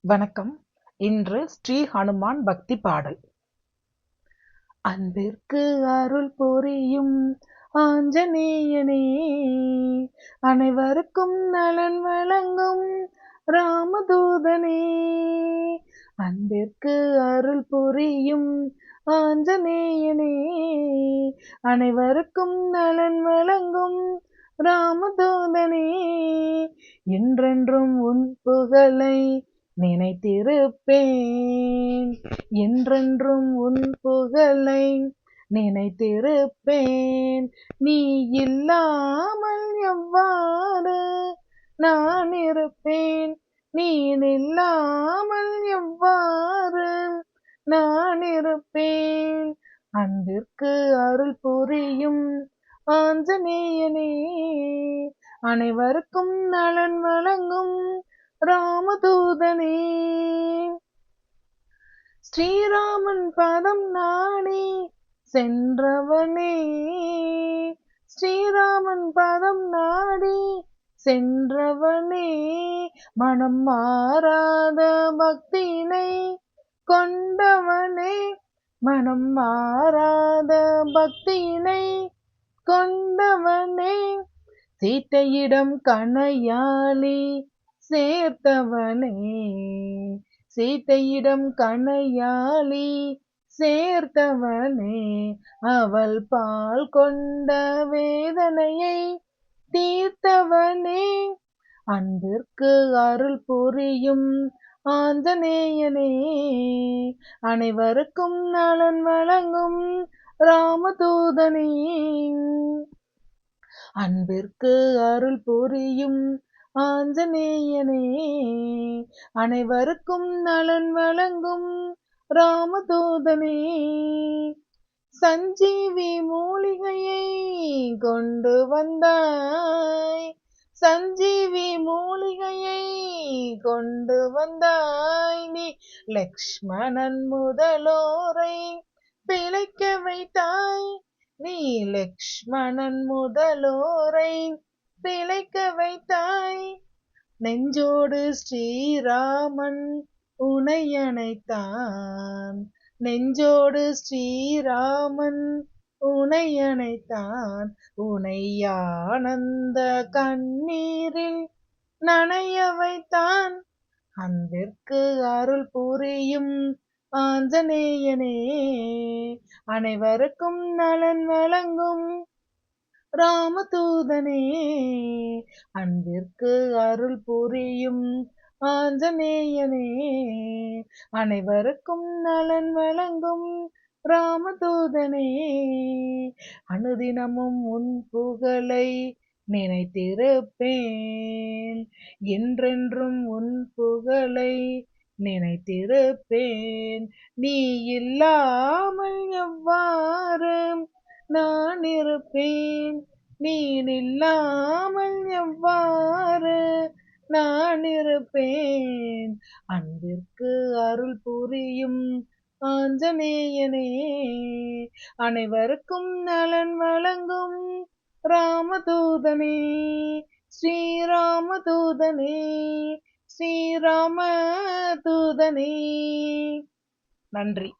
வணக்கம். இன்று ஸ்ரீ ஹனுமான் பக்தி பாடல். அன்பிற்கு அருள் புரியும் ஆஞ்சநேயனே அனைவருக்கும் நலன் வழங்கும் ராமதூதனே. அன்பிற்கு அருள் புரியும் ஆஞ்சநேயனே அனைவருக்கும் நலன் வழங்கும் ராமதூதனே. என்றென்றும் உன் புகழை நினைத்திருப்பேன். என்றென்றும் உன் புகழை நினைத்திருப்பேன். நீ இல்லாமல் எவ்வாறு நான் இருப்பேன்? நீ இல்லாமல் எவ்வாறு நான் இருப்பேன்? அன்பிற்கு அருள் புரியும் ஆஞ்சநேயனே அனைவருக்கும் நலன் வழங்கும் ராமதூதனே. ஸ்ரீராமன் பதம் நாடி சென்றவனே. ஸ்ரீராமன் பதம் நாடி சென்றவனே. மனம் மாறாத பக்தினை கொண்டவனே. மனம் மாறாத பக்தினை கொண்டவனே. சீட்டையிடம் கணையாளி சேர்த்தவனே. சீத்தையிடம் கணையாளி சேர்த்தவனே. அவள் பால் கொண்ட வேதனையை தீர்த்தவனே. அன்பிற்கு அருள் புரியும் ஆஞ்சநேயனே. அனைவருக்கும் நலன் வழங்கும் ராமதூதனே. அன்பிற்கு அருள் புரியும் ஆஞ்சநேயனே அனைவருக்கும் நலன் வழங்கும் ராமதூதனே. சஞ்சீவி மூலிகையை கொண்டு வந்தாய். சஞ்சீவி மூலிகையை கொண்டு வந்தாய். நீ லக்ஷ்மணன் முதலோரை பிழைக்க வைத்தாய். நீ லக்ஷ்மணன் முதலோரை பிழைக்க வைத்தாய். நெஞ்சோடு ஸ்ரீராமன் உனை அணைத்தான். நெஞ்சோடு ஸ்ரீராமன் உனை அணைத்தான். உனை ஆனந்த கண்ணீரில் நனைய வைத்தான். அன்பிற்கு அருள் புரியும் ஆஞ்சநேயனே அனைவருக்கும் நலன் வழங்கும் ராமதூதனே அன்பிற்கு அருள் புரியும் ஆஞ்சநேயனே அனைவருக்கும் நலன் வழங்கும் ராமதூதனே அனுதினமும் உன் புகழை நினைத்திருப்பேன். என்றென்றும் உன் புகழை நினைத்திருப்பேன். நீ இல்லாமல் எவ்வாறு நான் இருப்பேன். நீ இல்லாமல் எவ்வாறு? நான் இருப்பேன். அன்பிற்கு அருள் புரியும் ஆஞ்சநேயனே. அனைவருக்கும் நலன் வழங்கும் ராமதூதனே. ஸ்ரீராமதூதனே. ஸ்ரீராம தூதனே நன்றி.